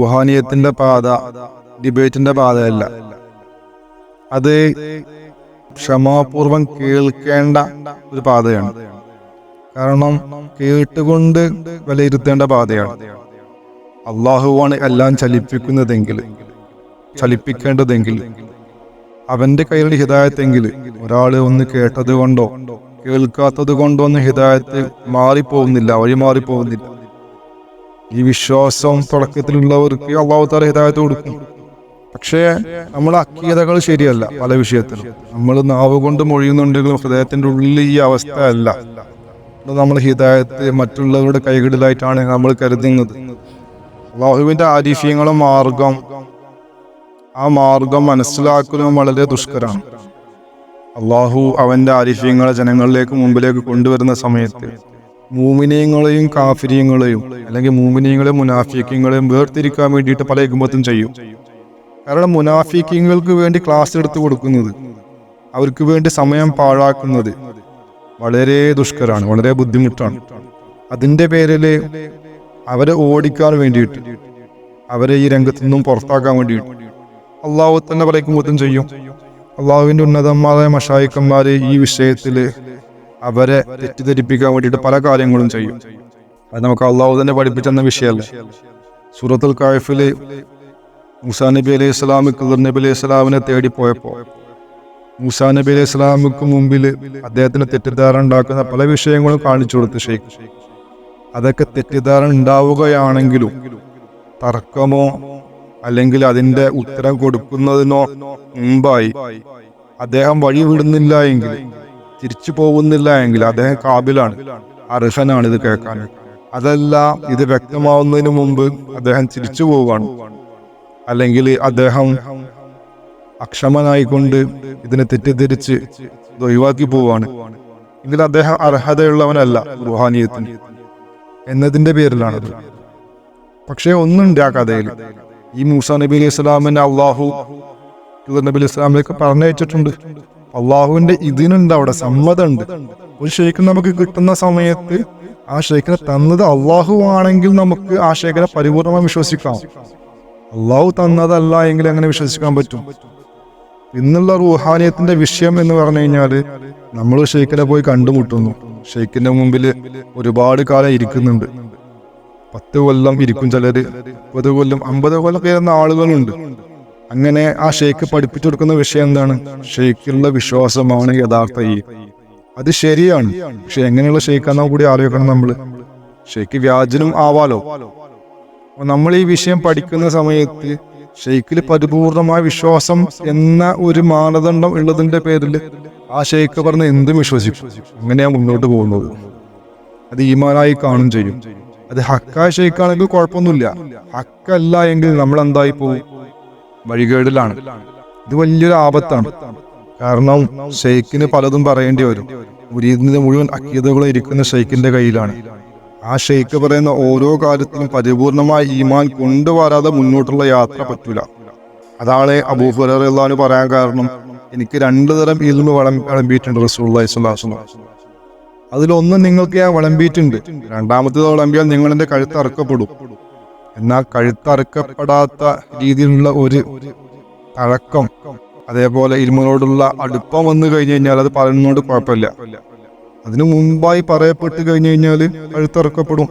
റുഹാനിയത്തിന്റെ പാത ഡിബേറ്റിന്റെ പാതയല്ല. അത് ക്ഷമാപൂർവം കേൾക്കേണ്ട ഒരു പാതയാണ്. കാരണം കേട്ടുകൊണ്ട് വിലയിരുത്തേണ്ട പാതയാണ്. അള്ളാഹുവാണ് എല്ലാം ചലിപ്പിക്കുന്നതെങ്കിൽ ചലിപ്പിക്കേണ്ടതെങ്കിൽ അവന്റെ കയ്യിൽ ഹിതായത്തെങ്കിൽ ഒരാൾ ഒന്ന് കേട്ടത് കൊണ്ടോ കേൾക്കാത്തത് കൊണ്ടോ ഒന്ന് ഹിതായത്ത് മാറിപ്പോകുന്നില്ല വഴി മാറിപ്പോകുന്നില്ല ഈ വിശ്വാസം തുടക്കത്തിലുള്ളവർക്ക് അള്ളാഹുത്താല ഹിതായത്ത് കൊടുക്കും. പക്ഷേ നമ്മുടെ അക്കീതകൾ ശരിയല്ല പല വിഷയത്തിലും. നമ്മൾ നാവ് കൊണ്ട് മൊഴിയുന്നുണ്ടെങ്കിലും ഹൃദയത്തിന്റെ ഉള്ളിൽ ഈ അവസ്ഥ അല്ല. നമ്മൾ ഹിതായത്ത് മറ്റുള്ളവരുടെ കൈകളിലായിട്ടാണ് നമ്മൾ കരുതുന്നത്. അള്ളാഹുവിന്റെ ആരിഫ്യങ്ങളും മാർഗം ആ മാർഗം മനസ്സിലാക്കലും വളരെ ദുഷ്കരമാണ്. അള്ളാഹു അവന്റെ ആരിഫ്യങ്ങളെ ജനങ്ങളിലേക്ക് മുമ്പിലേക്ക് കൊണ്ടുവരുന്ന സമയത്ത് മൂമിനീയങ്ങളെയും കാഫിരിയങ്ങളെയും അല്ലെങ്കിൽ മൂമിനീയങ്ങളെയും മുനാഫിക്കങ്ങളെയും വേർതിരിക്കാൻ വേണ്ടിയിട്ട് പല എകുമ്പത്തും ചെയ്യും. കാരണം മുനാഫിക്കങ്ങൾക്ക് വേണ്ടി ക്ലാസ് എടുത്തു കൊടുക്കുന്നത് അവർക്ക് വേണ്ടി സമയം പാഴാക്കുന്നത് വളരെ ദുഷ്കരമാണ് വളരെ ബുദ്ധിമുട്ടാണ്. അതിന്റെ പേരിൽ അവരെ ഓടിക്കാൻ വേണ്ടിയിട്ട് അവരെ ഈ രംഗത്തു നിന്നും പുറത്താക്കാൻ വേണ്ടിയിട്ട് അള്ളാഹു തന്നെ പലക്കുമ്പോത്തും ചെയ്യും. അള്ളാഹുവിന്റെ ഉന്നതമായ മഷായിക്കന്മാര് ഈ വിഷയത്തിൽ അവരെ തെറ്റിദ്ധരിപ്പിക്കാൻ വേണ്ടിയിട്ട് പല കാര്യങ്ങളും ചെയ്യും. അത് നമുക്ക് അള്ളാഹു തന്നെ പഠിപ്പിച്ചെന്ന വിഷയമല്ല. സൂറത്തുൽ കായഫിൽ മൂസാ നബി അലൈഹി ഇസ്ലാം ഖുദർ നബി അലൈഹി സ്വലാമിനെ തേടി പോയപ്പോ മൂസാ നബി അലൈഹി സ്വലാമിക്ക് മുമ്പിൽ അദ്ദേഹത്തിന് തെറ്റിദ്ധാരണ ഉണ്ടാക്കുന്ന പല വിഷയങ്ങളും കാണിച്ചു കൊടുത്ത് ഷെയ്ഖ്. അതൊക്കെ തെറ്റിദ്ധാരണ ഉണ്ടാവുകയാണെങ്കിലും തർക്കമോ അല്ലെങ്കിൽ അതിന്റെ ഉത്തരം കൊടുക്കുന്നതിനോ മുമ്പായി അദ്ദേഹം വഴി വിടുന്നില്ല എങ്കിൽ തിരിച്ചു പോകുന്നില്ല എങ്കിൽ അദ്ദേഹം കാബിലാണ് അർഹനാണ് ഇത് കേൾക്കാൻ. അതല്ല ഇത് വ്യക്തമാവുന്നതിന് മുമ്പ് അദ്ദേഹം തിരിച്ചു പോവുകയാണ്. അല്ലെങ്കിൽ അദ്ദേഹം അക്ഷമനായിക്കൊണ്ട് ഇതിനെ തെറ്റിദ്ധരിച്ച് ഒഴിവാക്കി പോവാണ് എങ്കിൽ അദ്ദേഹം അർഹതയുള്ളവനല്ല റുഹാനിയത്തിന്. എന്നതിന്റെ പേരിലാണത്. പക്ഷെ ഒന്നുണ്ട് ആ കഥയിൽ. ഈ മൂസ നബി അലൈഹി സ്വലാമിനെ അള്ളാഹു നബി അലൈഹി സ്വലാമിലേക്ക് പറഞ്ഞയച്ചിട്ടുണ്ട്. അള്ളാഹുവിന്റെ ഇതിനുണ്ട് അവിടെ സമ്മതമുണ്ട്. ഒരു ഷെയ്ഖ് നമുക്ക് കിട്ടുന്ന സമയത്ത് ആ ഷെയ്ഖിനെ തന്നത് അള്ളാഹു ആണെങ്കിൽ നമുക്ക് ആ ഷെയ്ഖിനെ പരിപൂർണമായി വിശ്വസിക്കാം. അള്ളാഹു തന്നതല്ല എങ്കിൽ എങ്ങനെ വിശ്വസിക്കാൻ പറ്റും? ഇന്നുള്ള റൂഹാനിയത്തിന്റെ വിഷയം എന്ന് പറഞ്ഞു കഴിഞ്ഞാൽ നമ്മൾ ഷെയ്ഖിനെ പോയി കണ്ടുമുട്ടുന്നു. ഷെയ്ഖിന്റെ മുമ്പിൽ ഒരുപാട് കാലം ഇരിക്കുന്നുണ്ട്. പത്ത് കൊല്ലം ഇരിക്കും ചിലര്. മുപ്പത് കൊല്ലം അമ്പത് കൊല്ലം കയറുന്ന ആളുകളുണ്ട്. അങ്ങനെ ആ ഷെയ്ഖ് പഠിപ്പിച്ചു കൊടുക്കുന്ന വിഷയം എന്താണ്? ഷെയ്ഖിലുള്ള വിശ്വാസമാണ് യഥാർത്ഥ ഈ. അത് ശരിയാണ്. പക്ഷെ എങ്ങനെയുള്ള ഷെയ്ഖാന്നാ കൂടി ആലോചിക്കണം നമ്മൾ. ഷെയ്ഖ് വ്യാജനും ആവാലോ? നമ്മൾ ഈ വിഷയം പഠിക്കുന്ന സമയത്ത് ഷെയ്ഖിൽ പരിപൂർണമായ വിശ്വാസം എന്ന ഒരു മാനദണ്ഡം ഉള്ളതിന്റെ പേരിൽ ആ ഷെയ്ഖ് പറഞ്ഞ എന്തും വിശ്വസിക്കും. അങ്ങനെയാ മുന്നോട്ട് പോകുന്നത്. അത് ഈമാനായി കാണും ചെയ്യും. അത് ഹക്കായ ഷെയ്ക്കാണെങ്കിൽ കുഴപ്പമൊന്നുമില്ല. ഹക്കല്ല എങ്കിൽ നമ്മൾ എന്തായി പോകും വഴികേടിലാണ്. ഇത് വലിയൊരു ആപത്താണ്. കാരണം ഷെയ്ഖിന് പലതും പറയേണ്ടി വരും. മുരീദിന്റെ മുഴുവൻ അക്കീതകളും ഇരിക്കുന്ന ഷെയ്ഖിന്റെ കയ്യിലാണ്. ആ ഷെയ്ഖ് പറയുന്ന ഓരോ കാര്യത്തിലും പരിപൂർണമായ ഈമാൻ കൊണ്ടുവരാതെ മുന്നോട്ടുള്ള യാത്ര പറ്റൂല. അതാണ് അബൂഫുറാന് പറയാൻ കാരണം എനിക്ക് രണ്ടു തരം ഇൽമ വളം വിളമ്പിയിട്ടുണ്ട് റസൂള്ളി സ്വലാസ്ലം അതിലൊന്ന് നിങ്ങൾക്ക് ഞാൻ വിളമ്പിയിട്ടുണ്ട്. രണ്ടാമത്തേത് വിളമ്പിയാൽ നിങ്ങൾ എന്റെ കഴുത്ത് അറുക്കപ്പെടും. എന്നാൽ കഴുത്തറുക്കപ്പെടാത്ത രീതിയിലുള്ള ഒരു തഴക്കം അതേപോലെ ഇരുമനോടുള്ള അടുപ്പം വന്നു കഴിഞ്ഞു കഴിഞ്ഞാൽ അത് പറയുന്നതുകൊണ്ട് കുഴപ്പമില്ല. അതിനു മുമ്പായി പറയപ്പെട്ട് കഴിഞ്ഞു കഴിഞ്ഞാൽ കഴുത്തറുക്കപ്പെടും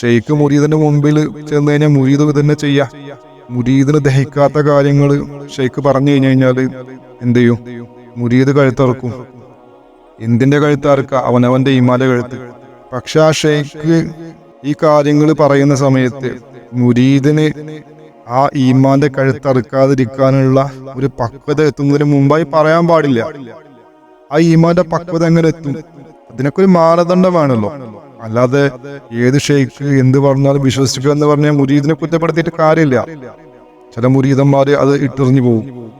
ഷെയ്ഖ് മുരീദിന്റെ മുമ്പിൽ ചെന്ന് കഴിഞ്ഞാൽ മുരീദ് തന്നെ ചെയ്യാ. മുരീദിന് ദഹിക്കാത്ത കാര്യങ്ങൾ ഷെയ്ഖ് പറഞ്ഞു കഴിഞ്ഞു കഴിഞ്ഞാൽ എന്ത് ചെയ്യും? മുരീദ് കഴുത്തറക്കും എന്തിന്റെ കഴുത്താർക്ക് അവനവന്റെ ഇമാല കഴുത്ത്. പക്ഷെ ആ ഷെയ്ഖ് ഈ കാര്യങ്ങൾ പറയുന്ന സമയത്ത് മുരീദിന് ആ ഈമാന്റെ കഴുത്തറുക്കാതിരിക്കാനുള്ള ഒരു പക്വത എത്തുന്നതിന് മുമ്പായി പറയാൻ പാടില്ല. ആ ഈമാന്റെ പക്വത എങ്ങനെ എത്തും? അതിനൊക്കെ ഒരു മാനദണ്ഡം വേണമല്ലോ. അല്ലാതെ ഏത് ഷെയ്ഖ് എന്ത് പറഞ്ഞാലും വിശ്വസിക്കുക എന്ന് പറഞ്ഞാൽ മുരീദിനെ കുറ്റപ്പെടുത്തിയിട്ട് കാര്യമില്ല. ചില മുരീദന്മാര് അത് ഇട്ടെറിഞ്ഞു പോകും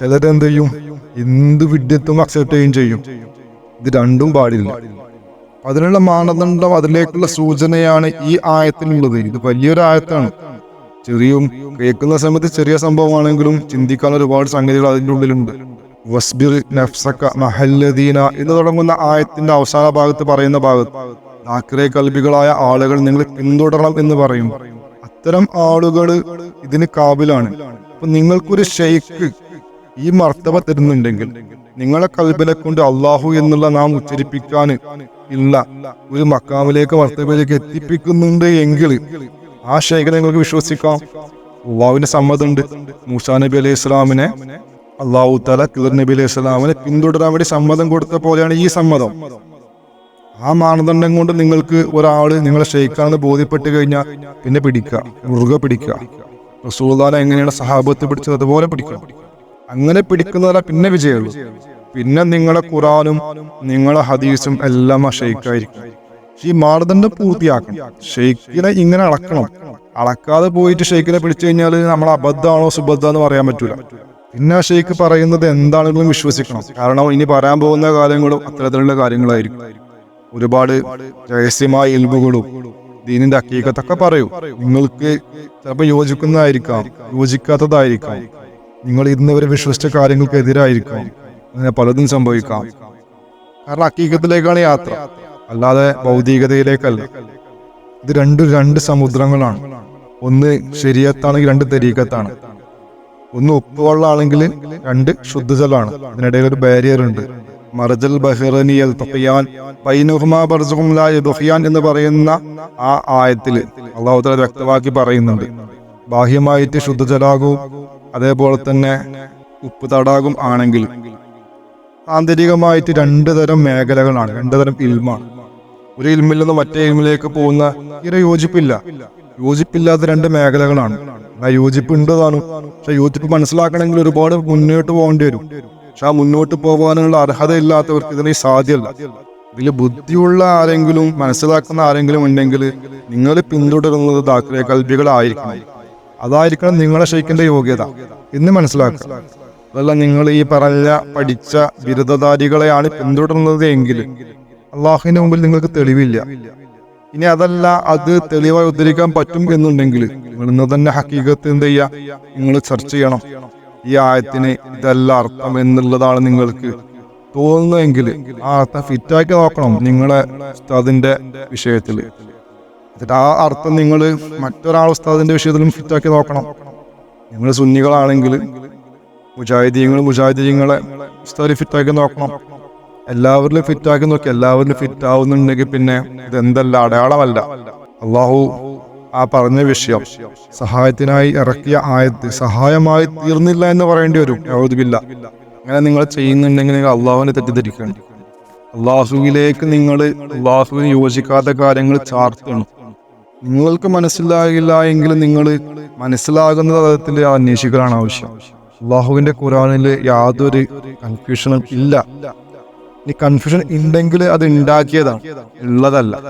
ചിലരെന്ത് ചെയ്യും? എന്ത് വിഡ്ഢിത്വം അക്സെപ്റ്റ് ചെയ്യുകയും ചെയ്യും. ഇത് രണ്ടും പാടില്ല. അതിനുള്ള മാനദണ്ഡം അതിലേക്കുള്ള സൂചനയാണ് ഈ ആയത്തിനുള്ളത്. ഇത് വലിയൊരു ആയത്താണ്. ചെറിയ കേൾക്കുന്ന സമയത്ത് ചെറിയ സംഭവമാണെങ്കിലും ചിന്തിക്കാൻ ഒരുപാട് സംഗതികൾ അതിന്റെ ഉള്ളിലുണ്ട്. വസ്ബിർ നഫ്സക മഹല്ലദീന എന്ന് തുടങ്ങുന്ന ആയത്തിന്റെ അവസാന ഭാഗത്ത് പറയുന്ന ഭാഗത്ത് നാക്കിറെ കൽബികളായ ആളുകൾ നിങ്ങൾ പിന്തുടരണം എന്ന് പറയും. അത്തരം ആളുകൾ ഇതിന് കാബിലാണ്. അപ്പൊ നിങ്ങൾക്കൊരു ഷെയ്ക്ക് ഈ മർത്തവ തരുന്നുണ്ടെങ്കിൽ നിങ്ങളെ കൽബിനെ കൊണ്ട് അള്ളാഹു എന്നുള്ള നാം ഉച്ചരിപ്പിക്കാൻ ഇല്ല. ഒരു മക്കാമിലേക്ക് മർത്തബയിലേക്ക് എത്തിപ്പിക്കുന്നുണ്ട് എങ്കിൽ ആ ശേഖരം നിങ്ങൾക്ക് വിശ്വസിക്കാം. അള്ളാഹുവിന്റെ സമ്മതമുണ്ട്. മൂസാ നബി അലൈഹി ഇസ്ലാമിനെ അള്ളാഹു തല കിർ നബി അലൈഹി ഇസ്ലാമിനെ പിന്തുടരാൻ വേണ്ടി സമ്മതം കൊടുത്ത പോലെയാണ് ഈ സമ്മതം. ആ മാനദണ്ഡം കൊണ്ട് നിങ്ങൾക്ക് ഒരാൾ നിങ്ങളെ ഷെയ്ഖാണെന്ന് ബോധ്യപ്പെട്ട് കഴിഞ്ഞാൽ പിന്നെ പിടിക്കുക മുറുകെ പിടിക്കുക. റസൂൽദാന എങ്ങനെയാണ് സഹാബത്ത് പിടിച്ചത്? അതുപോലെ പിടിക്കണം. അങ്ങനെ പിടിക്കുന്നതല്ല പിന്നെ വിജയമുള്ളൂ. പിന്നെ നിങ്ങളെ ഖുറാനും നിങ്ങളെ ഹദീസും എല്ലാം ആ ഷെയ്ഖായിരിക്കും ഈ മാർദണ്ഡം പൂർത്തിയാക്കണം. ഷെയ്ഖിനെ ഇങ്ങനെ അളക്കണം. അളക്കാതെ പോയിട്ട് ഷെയ്ഖിനെ പിടിച്ചു കഴിഞ്ഞാൽ നമ്മൾ അബദ്ധമാണോ സുബദ്ധ എന്ന് പറയാൻ പറ്റൂല. പിന്നെ ആ ഷെയ്ഖ് പറയുന്നത് എന്താണെങ്കിലും വിശ്വസിക്കണം. കാരണം ഇനി പറയാൻ പോകുന്ന കാര്യങ്ങളും അത്തരത്തിലുള്ള കാര്യങ്ങളായിരിക്കും. ഒരുപാട് രഹസ്യമായ ഇൽബുകളും ദീനിന്റെ അക്കീകത്തൊക്കെ പറയൂ. നിങ്ങൾക്ക് ചിലപ്പോൾ യോജിക്കുന്നതായിരിക്കാം യോജിക്കാത്തതായിരിക്കാം. നിങ്ങൾ ഇന്ന് വരെ വിശ്വസിച്ച കാര്യങ്ങൾക്ക് എതിരായിരിക്കും. അങ്ങനെ പലതും സംഭവിക്കാം. കാരണം അക്കീകത്തിലേക്കാണ് യാത്ര. അല്ലാതെ ഭൗതികതയിലേക്കല്ല. ഇത് രണ്ട് രണ്ട് സമുദ്രങ്ങളാണ്. ഒന്ന് ശരിയത്താണെങ്കിൽ രണ്ട് തെരീക്കത്താണ്. ഒന്ന് ഉപ്പുവെള്ളമാണെങ്കിൽ രണ്ട് ശുദ്ധജലമാണ്. അതിനിടയിൽ ഒരു ബാരിയർ ഉണ്ട്. മർജൽ ബഹിറനിയൽ തഖിയാൻ ബൈനുഹുമാ എന്ന് പറയുന്ന ആ ആയത്തിൽ അള്ളാഹു തആല വ്യക്തമാക്കി പറയുന്നുണ്ട്. ബാഹ്യമായിട്ട് ശുദ്ധജലാകവും അതേപോലെ തന്നെ ഉപ്പ് തടാകം ആണെങ്കിൽ ആന്തരികമായിട്ട് രണ്ട് തരം മേഖലകളാണ് രണ്ട് തരം ഇൽമാണ്. ഒരു ഇൽമിൽ നിന്ന് മറ്റേ ഇൽമിലേക്ക് പോകുന്ന ഇര യോജിപ്പില്ല. യോജിപ്പില്ലാത്ത രണ്ട് മേഖലകളാണ്. ആ യോജിപ്പ് ഉണ്ടതാണ് പക്ഷെ യോജിപ്പ് മനസ്സിലാക്കണമെങ്കിൽ ഒരുപാട് മുന്നോട്ട് പോകേണ്ടി വരും. പക്ഷെ ആ മുന്നോട്ട് പോകാനുള്ള അർഹത ഇല്ലാത്തവർക്ക് ഇതിന് സാധ്യമല്ല ഇതിൽ ബുദ്ധിയുള്ള ആരെങ്കിലും മനസ്സിലാക്കുന്ന ആരെങ്കിലും ഉണ്ടെങ്കിൽ നിങ്ങൾ പിന്തുടരുന്നത് ദാഖലെ കൽബികളായിരിക്കണം. അതായിരിക്കണം നിങ്ങളെ ഷെയ്ക്കിന്റെ യോഗ്യത. എന്ന് മനസ്സിലാക്കുക. അതല്ല നിങ്ങൾ ഈ പറഞ്ഞ പഠിച്ച ബിരുദധാരികളെയാണ് പിന്തുടർന്നത് എങ്കിൽ അള്ളാഹുവിന്റെ മുമ്പിൽ നിങ്ങൾക്ക് തെളിവില്ല. ഇനി അതല്ല അത് തെളിവായി ഉദ്ധരിക്കാൻ പറ്റും എന്നുണ്ടെങ്കിൽ നിങ്ങൾ ഇന്ന് തന്നെ ഹക്കീകത്ത് എന്ത് ചെയ്യുക? നിങ്ങൾ ചർച്ച ചെയ്യണം. ഈ ആയത്തിന് ഇതല്ല അർത്ഥം എന്നുള്ളതാണ് നിങ്ങൾക്ക് തോന്നുന്നതെങ്കിൽ ആ അർത്ഥം ഫിറ്റാക്കി നോക്കണം നിങ്ങളെ അതിന്റെ വിഷയത്തിൽ. എന്നിട്ട് ആ അർത്ഥം നിങ്ങൾ മറ്റൊരാൾ ഉസ്താദിന്റെ വിഷയത്തിലും ഫിറ്റാക്കി നോക്കണം. നിങ്ങൾ സുന്നികളാണെങ്കിൽ മുജാഹിദീങ്ങൾ മുജാഹിദീങ്ങളെ ഉസ്താദി ഫിറ്റാക്കി നോക്കണം. എല്ലാവരിലും ഫിറ്റാക്കി നോക്കി എല്ലാവരിലും ഫിറ്റ് ആവുന്നുണ്ടെങ്കിൽ പിന്നെ ഇതെന്തല്ല അടയാളമല്ല. അള്ളാഹു ആ പറഞ്ഞ വിഷയം സഹായത്തിനായി ഇറക്കിയ ആയത്ത് സഹായമായി തീർന്നില്ല എന്ന് പറയേണ്ടി വരും. യഹൂദില്ല അങ്ങനെ നിങ്ങൾ ചെയ്യുന്നുണ്ടെങ്കിൽ നിങ്ങൾ അള്ളാഹുവിനെ തെറ്റിദ്ധരിക്കണം. അള്ളാഹുവിലേക്ക് നിങ്ങൾ അള്ളാഹുവിന് യോജിക്കാത്ത കാര്യങ്ങൾ ചാർത്തണം. നിങ്ങൾക്ക് മനസ്സിലാകില്ല എങ്കിൽ നിങ്ങൾ മനസ്സിലാകുന്ന തരത്തിൽ അന്വേഷിക്കലാണ് ആവശ്യം. അള്ളാഹുവിന്റെ ഖുറാനിൽ യാതൊരു കൺഫ്യൂഷനും ഇല്ല. ഈ കൺഫ്യൂഷൻ ഉണ്ടെങ്കിൽ അത് ഉണ്ടാക്കിയതാണ്. ഉള്ളതല്ല.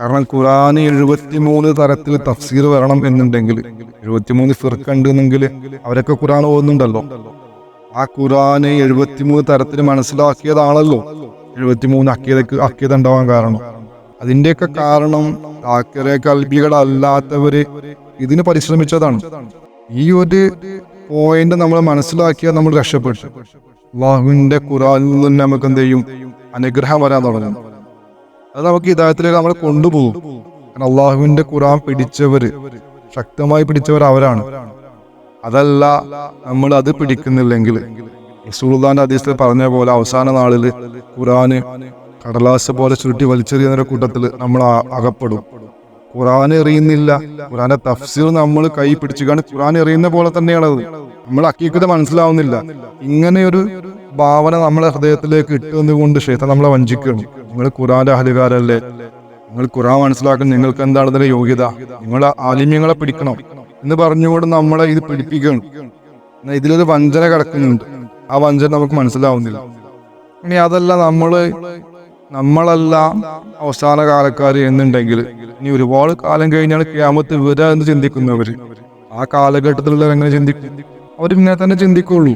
കാരണം ഖുറാന് എഴുപത്തിമൂന്ന് തരത്തിൽ തഫ്സീർ വരണം എന്നുണ്ടെങ്കിൽ എഴുപത്തിമൂന്ന് ഫിർക്ക ഉണ്ടെന്നെങ്കിൽ അവരൊക്കെ ഖുറാൻ ഓന്നുണ്ടല്ലോ ആ ഖുറാന് എഴുപത്തിമൂന്ന് തരത്തിൽ മനസ്സിലാക്കിയതാണല്ലോ. എഴുപത്തിമൂന്ന് അക്കിയതക്ക് അക്കിയത ഉണ്ടാവാൻ കാരണം. അതിന്റെയൊക്കെ കാരണം താക്കറെ കൽബികളല്ലാത്തവര് ഇതിന് പരിശ്രമിച്ചതാണ്. ഈ ഒരു പോയിന്റ് നമ്മൾ മനസ്സിലാക്കിയാൽ നമ്മൾ രക്ഷപ്പെട്ടു. അള്ളാഹുവിന്റെ ഖുറാനിൽ നിന്ന് നമുക്ക് എന്ത് ചെയ്യും? അനുഗ്രഹം വരാൻ തുടങ്ങും. അത് നമുക്ക് ഇതായത്തിലേക്ക് നമ്മളെ കൊണ്ടുപോകും. കാരണം അള്ളാഹുവിന്റെ ഖുറാൻ പിടിച്ചവര് ശക്തമായി പിടിച്ചവർ അവരാണ്. അതല്ല നമ്മൾ അത് പിടിക്കുന്നില്ലെങ്കിൽ. റസൂൽദാന്റെ അതീസ്ഥത്തിൽ പറഞ്ഞ പോലെ അവസാന നാളിൽ ഖുറാന് കടലാസ് പോലെ ചുരുട്ടി വലിച്ചെറിയുന്ന കൂട്ടത്തിൽ നമ്മൾ അകപ്പെടും. ഖുറാൻ എറിയുന്നില്ല. ഖുറാന്റെ തഫ്സീർ നമ്മൾ കൈ പിടിച്ചുകൊണ്ട് ഖുറാൻ എറിയുന്ന പോലെ തന്നെയാണത്. നമ്മൾ അക്കീക്കത മനസ്സിലാവുന്നില്ല. ഇങ്ങനെയൊരു ഭാവന നമ്മളെ ഹൃദയത്തിലേക്ക് കൊണ്ട് ക്ഷേത്രം നമ്മളെ വഞ്ചിക്കണം നിങ്ങൾ ഖുറാന്റെ അഹലുകാരല്ലേ നിങ്ങൾ ഖുറാൻ മനസ്സിലാക്കാൻ നിങ്ങൾക്ക് എന്താണ് ഇതിന്റെ യോഗ്യത? നിങ്ങൾ ആലിമ്യങ്ങളെ പിടിക്കണം എന്ന് പറഞ്ഞുകൊണ്ട് നമ്മളെ ഇത് പിടിപ്പിക്കണം എന്നാൽ ഇതിലൊരു വഞ്ചന കിടക്കുന്നുണ്ട്. ആ വഞ്ചന നമുക്ക് മനസ്സിലാവുന്നില്ല. ഇനി അതല്ല നമ്മൾ നമ്മളല്ല അവസാന കാലക്കാർ എന്നുണ്ടെങ്കിൽ ഇനി ഒരുപാട് കാലം കഴിഞ്ഞാണ് ക്യാമത്ത് വരിക എന്ന് ചിന്തിക്കുന്നവര്. ആ കാലഘട്ടത്തിലുള്ള എങ്ങനെ ചിന്തിക്കും? അവർ ഇങ്ങനെ തന്നെ ചിന്തിക്കുള്ളൂ.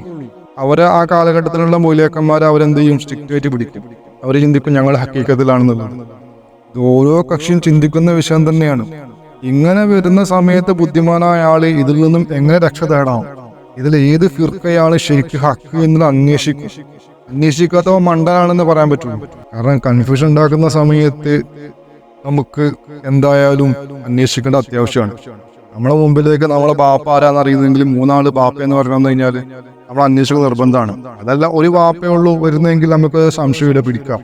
അവരെ ആ കാലഘട്ടത്തിലുള്ള മൂല്യക്കന്മാർ അവരെന്ത് ചെയ്യും? സ്ട്രിക്റ്റ് ആയിട്ട് പിടിക്കും. അവർ ചിന്തിക്കും ഞങ്ങൾ ഹക്കീക്കത്തിലാണെന്നുള്ളത്. ഇത് ഓരോ കക്ഷിയും ചിന്തിക്കുന്ന വിഷയം തന്നെയാണ്. ഇങ്ങനെ വരുന്ന സമയത്ത് ബുദ്ധിമാനായ ആൾ ഇതിൽ നിന്നും എങ്ങനെ രക്ഷ തേടാം? ഇതിൽ ഏത് ഫിർക്കയാണ് ശരിക്കും ഹക്ക് എന്ന് അന്വേഷിക്കും. അന്വേഷിക്കാത്തവൻ മണ്ടനാണെന്ന് പറയാൻ പറ്റുള്ളൂ കാരണം കൺഫ്യൂഷൻ ഉണ്ടാക്കുന്ന സമയത്ത് നമുക്ക് എന്തായാലും അന്വേഷിക്കേണ്ട അത്യാവശ്യമാണ്. നമ്മളെ മുമ്പിലേക്ക് നമ്മളെ ബാപ്പ ആരാന്ന് അറിയുന്നെങ്കിൽ മൂന്നാൾ ബാപ്പ എന്ന് പറഞ്ഞു കഴിഞ്ഞാൽ നമ്മൾ അന്വേഷിക്കുന്ന നിർബന്ധമാണ്. അതല്ല ഒരു ബാപ്പയേ ഉള്ളൂ വരുന്നെങ്കിൽ നമുക്ക് സംശയമില്ല പിടിക്കാം.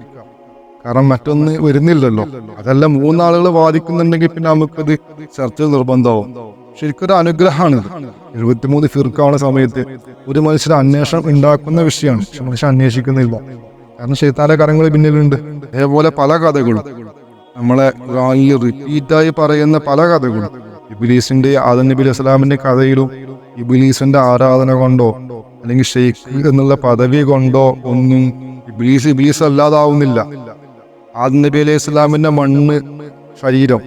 കാരണം മറ്റൊന്ന് വരുന്നില്ലല്ലോ. അതല്ല മൂന്നാളുകൾ വാദിക്കുന്നുണ്ടെങ്കിൽ പിന്നെ നമുക്കത് ചർച്ച നിർബന്ധമാവും. ശരിക്കും ഒരു അനുഗ്രഹമാണ് എഴുപത്തിമൂന്ന് ഫിർക്കാവുന്ന സമയത്ത് ഒരു മനുഷ്യൻ അന്വേഷണം ഉണ്ടാക്കുന്ന വിഷയമാണ്. പക്ഷെ മനുഷ്യൻ അന്വേഷിക്കുന്നില്ല. കാരണം ശൈത്താന്റെ കരങ്ങൾ പിന്നിലുണ്ട്. അതേപോലെ പല കഥകളും. നമ്മളെ ഖുറാനിൽ റിപ്പീറ്റായി പറയുന്ന പല കഥകളും. ഇബിലീസിന്റെ ആദം നബി അസ്ലാമിന്റെ കഥയിലും ഇബിലീസിന്റെ ആരാധന കൊണ്ടോ അല്ലെങ്കിൽ ഷെയ്ഖ് എന്നുള്ള പദവി കൊണ്ടോ ഒന്നും ഇബിലീസ് ഇബിലീസ് അല്ലാതാവുന്നില്ല. ആദം നബി അലൈഹി ഇസ്ലാമിന്റെ മണ്ണ് ശരീരം.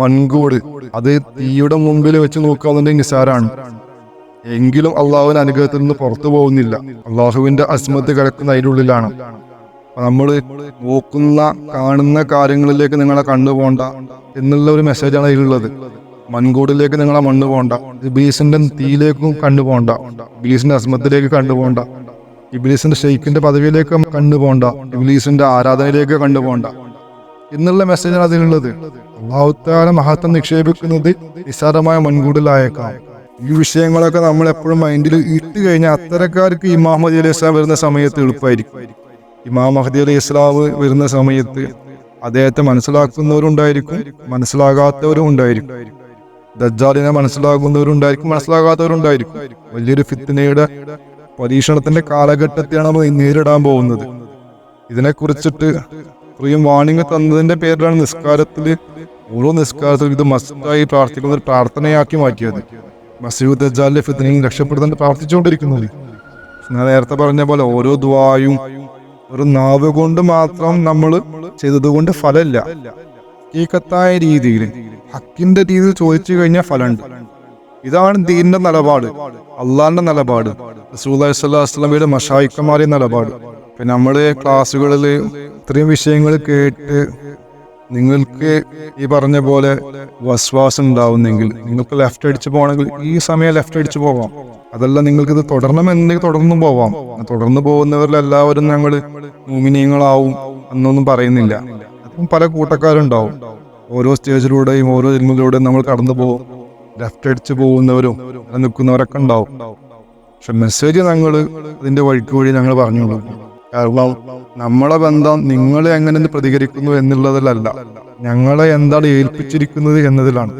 മൺകൂട്. അത് തീയുടെ മുമ്പിൽ വെച്ച് നോക്കാവുന്ന നിസാരാണ്. എങ്കിലും അള്ളാഹുവിന്റെ അനുഗ്രഹത്തിൽ നിന്ന് പുറത്തു പോകുന്നില്ല. അള്ളാഹുവിന്റെ അസ്മത്ത് കിടക്കുന്ന അതിനുള്ളിലാണ് നമ്മൾ നോക്കുന്ന കാണുന്ന കാര്യങ്ങളിലേക്ക് നിങ്ങളെ കണ്ടുപോണ്ട എന്നുള്ള ഒരു മെസ്സേജാണ് അതിലുള്ളത്. മൺകൂടിലേക്ക് നിങ്ങളെ മണ്ണ് പോണ്ട. ബീസിന്റെ തീയിലേക്കും കണ്ടുപോണ്ട ബീസിന്റെ അസ്മത്തിലേക്ക് കണ്ടുപോണ്ട ഇബിലീസിന്റെ ഷെയ്ഖിന്റെ പദവിയിലേക്ക് കണ്ടുപോണ്ട ഇബിലീസിന്റെ ആരാധനയിലേക്ക് കണ്ടുപോണ്ട എന്നുള്ള മെസ്സേജാണ് അതിലുള്ളത്. അള്ളാഹുത്താല മഹത്വം നിക്ഷേപിക്കുന്നത് നിസ്സാരമായ മുൻകൂടലായേക്കാം. ഈ വിഷയങ്ങളൊക്കെ നമ്മൾ എപ്പോഴും മൈൻഡിൽ ഇട്ട് കഴിഞ്ഞാൽ അത്തരക്കാർക്ക് ഇമാം മഹദി അലൈഹി ഇസ്ലാം വരുന്ന സമയത്ത് എളുപ്പമായിരിക്കും ഇമാം മഹദി അലൈഹി ഇസ്ലാം വരുന്ന സമയത്ത് അദ്ദേഹത്തെ മനസ്സിലാക്കുന്നവരുണ്ടായിരിക്കും മനസ്സിലാകാത്തവരും ഉണ്ടായിരിക്കും. ദജ്ജാലിനെ മനസ്സിലാകുന്നവരും ഉണ്ടായിരിക്കും മനസ്സിലാകാത്തവരും ഉണ്ടായിരിക്കും വലിയൊരു ഫിത്തിനയുടെ പരീക്ഷണത്തിന്റെ കാലഘട്ടത്തെയാണ് നമ്മൾ നേരിടാൻ പോകുന്നത്. ഇതിനെക്കുറിച്ചിട്ട് പ്രിയം വാണിംഗ് തന്നതിന്റെ പേരിലാണ് നിസ്കാരത്തിൽ ഓരോ നിസ്കാരത്തിലും ഇത് മസ്റ്റായി പ്രാർത്ഥിക്കുന്ന ഒരു പ്രാർത്ഥനയാക്കി മാറ്റിയത്. മസീദ് ദജാലിലെ ഫിത്തിനെയും രക്ഷപ്പെടുത്താൻ പ്രാർത്ഥിച്ചുകൊണ്ടിരിക്കുന്നത് ഞാൻ നേരത്തെ പറഞ്ഞ പോലെ ഓരോ ദ്വായും ഒരു നാവ് കൊണ്ട് മാത്രം നമ്മൾ ചെയ്തതുകൊണ്ട് ഫലമില്ല. ഹക്കീക്കത്തായ രീതിയിൽ ഹക്കിന്റെ രീതിയിൽ ചോദിച്ചു കഴിഞ്ഞാൽ ഫലമുണ്ട്. ഇതാണ് ദീനിന്റെ നിലപാട് അള്ളാഹിന്റെ നിലപാട് റസൂല്ലാസ്ലാമയുടെ മഷായിക്കന്മാരുടെ നിലപാട്. ഇപ്പൊ നമ്മൾ ക്ലാസ്സുകളിൽ ഇത്രയും വിഷയങ്ങൾ കേട്ട് നിങ്ങൾക്ക് ഈ പറഞ്ഞ പോലെ വസ്വാസം ഉണ്ടാവുന്നെങ്കിൽ നിങ്ങൾക്ക് ലെഫ്റ്റ് അടിച്ച് പോകണമെങ്കിൽ ഈ സമയം ലെഫ്റ്റ് അടിച്ച് പോകാം അതല്ല നിങ്ങൾക്ക് ഇത് തുടരണമെന്നുണ്ടെങ്കിൽ തുടർന്നും പോവാം. തുടർന്ന് പോകുന്നവരിൽ എല്ലാവരും ഞങ്ങൾ മൂമിനീയങ്ങളാവും എന്നൊന്നും പറയുന്നില്ല. അപ്പം പല കൂട്ടക്കാരുണ്ടാവും. ഓരോ സ്റ്റേജിലൂടെയും ഓരോ ജന്മത്തിലൂടെയും നമ്മൾ കടന്നു പോകും. ലെഫ്റ്റ് അടിച്ച് പോകുന്നവരും നിൽക്കുന്നവരൊക്കെ ഉണ്ടാവും. പക്ഷെ മെസ്സേജ് ഞങ്ങൾ അതിന്റെ വഴിക്ക് വഴി ഞങ്ങൾ പറഞ്ഞോളൂ കാരണം നമ്മളെ ബന്ധം നിങ്ങൾ എങ്ങനെ പ്രതികരിക്കുന്നു എന്നുള്ളതിലല്ല. ഞങ്ങളെ എന്താണ് ഏൽപ്പിച്ചിരിക്കുന്നത് എന്നതിലാണ്.